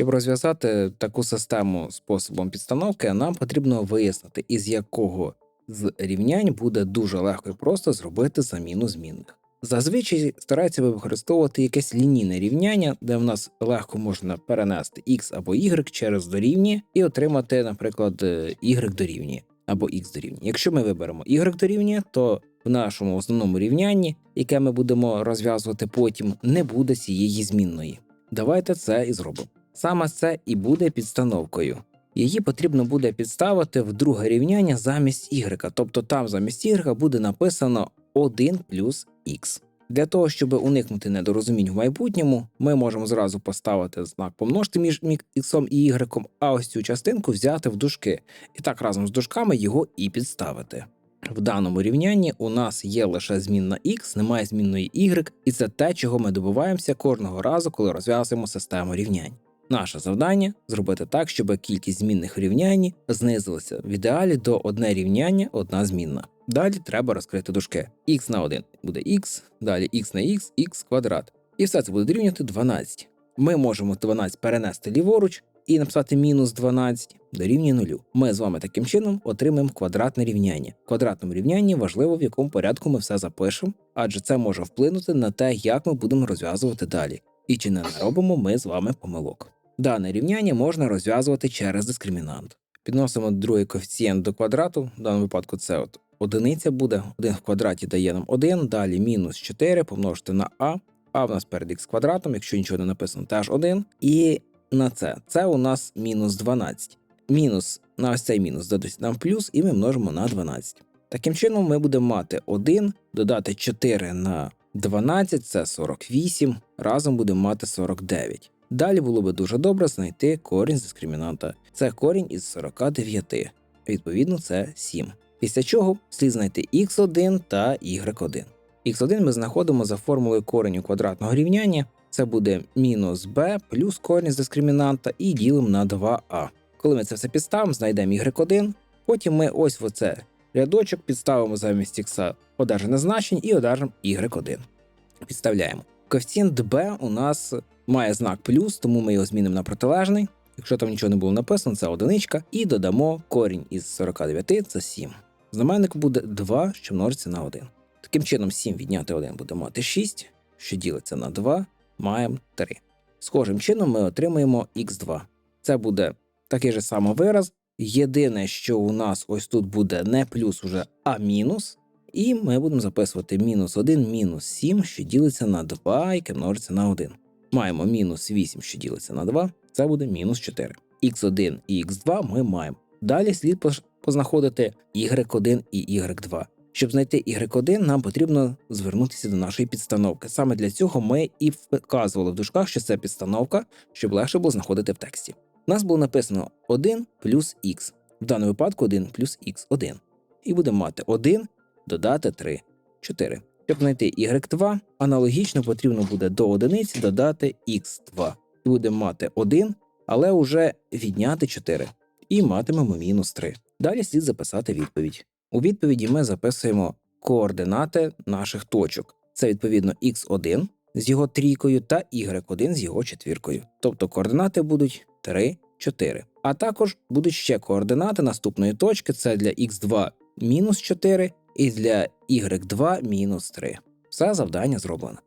Щоб розв'язати таку систему способом підстановки, нам потрібно вияснити, із якого з рівнянь буде дуже легко і просто зробити заміну змінних. Зазвичай стараються використовувати якесь лінійне рівняння, де в нас легко можна перенести x або y через дорівнює і отримати, наприклад, е, y дорівнює або x дорівнює. Якщо ми виберемо y дорівнює, то в нашому основному рівнянні, яке ми будемо розв'язувати потім, не буде цієї змінної. Давайте це і зробимо. Саме це і буде підстановкою. Її потрібно буде підставити в друге рівняння замість y, тобто там замість y буде написано 1 плюс x. Для того, щоб уникнути недорозумінь в майбутньому, ми можемо зразу поставити знак помножити між x і y, а ось цю частинку взяти в дужки, і так разом з дужками його і підставити. В даному рівнянні у нас є лише змінна x, немає змінної y, і це те, чого ми добуваємося кожного разу, коли розв'язуємо систему рівнянь. Наше завдання зробити так, щоб кількість змінних в рівнянні знизилася в ідеалі до одне рівняння, одна змінна. Далі треба розкрити дужки. x на 1 буде x, далі x на x, x квадрат. І все це буде дорівнювати 12. Ми можемо 12 перенести ліворуч і написати мінус 12 дорівнює 0. Ми з вами таким чином отримаємо квадратне рівняння. В квадратному рівнянні важливо, в якому порядку ми все запишемо, адже це може вплинути на те, як ми будемо розв'язувати далі. І чи не наробимо ми з вами помилок. Дане рівняння можна розв'язувати через дискримінант. Підносимо другий коефіцієнт до квадрату, в даному випадку це от одиниця буде, 1 в квадраті дає нам 1, далі мінус 4 помножити на а, а в нас перед х квадратом, якщо нічого не написано, теж 1. І на це. Це у нас мінус 12. Мінус на ось цей мінус дадуть нам плюс, і ми множимо на 12. Таким чином, ми будемо мати 1, додати 4 на 12 це 48, разом будемо мати 49. Далі було би дуже добре знайти корінь з дискримінанта. Це корінь із 49. Відповідно, це 7. Після чого слід знайти x1 та y1. x1 ми знаходимо за формулою кореню квадратного рівняння. Це буде мінус b плюс корінь з дискримінанта і ділимо на 2а. Коли ми це все підставимо, знайдемо y1. Потім ми ось в оце рядочок підставимо замість x одержане значення і одержимо y1. Підставляємо. Коефіцієнт b у нас має знак плюс, тому ми його змінимо на протилежний. Якщо там нічого не було написано, це одиничка. І додамо корінь із 49, це 7. Знаменник буде 2, що множиться на 1. Таким чином, 7 відняти 1 буде мати 6, що ділиться на 2, маємо 3. Схожим чином ми отримаємо х2. Це буде такий же самий вираз. Єдине, що у нас ось тут буде не плюс уже, а мінус. І ми будемо записувати мінус 1, мінус 7, що ділиться на 2, яке множиться на 1. Маємо мінус 8, що ділиться на 2, це буде мінус 4. Х1 і х2 ми маємо. Далі слід познаходити y1 і y2. Щоб знайти y1, нам потрібно звернутися до нашої підстановки. Саме для цього ми і вказували в дужках, що це підстановка, щоб легше було знаходити в тексті. У нас було написано 1 плюс х, в даному випадку 1 плюс х1. І будемо мати 1 додати 3, 4. Щоб знайти y2, аналогічно потрібно буде до одиниці додати x2. І будемо мати 1, але вже відняти 4. І матимемо мінус 3. Далі слід записати відповідь. У відповіді ми записуємо координати наших точок. Це відповідно x1 з його трійкою та y1 з його четвіркою. Тобто координати будуть 3, 4. А також будуть ще координати наступної точки: це для x2 мінус 4 і для y2 мінус 3. Все завдання зроблено.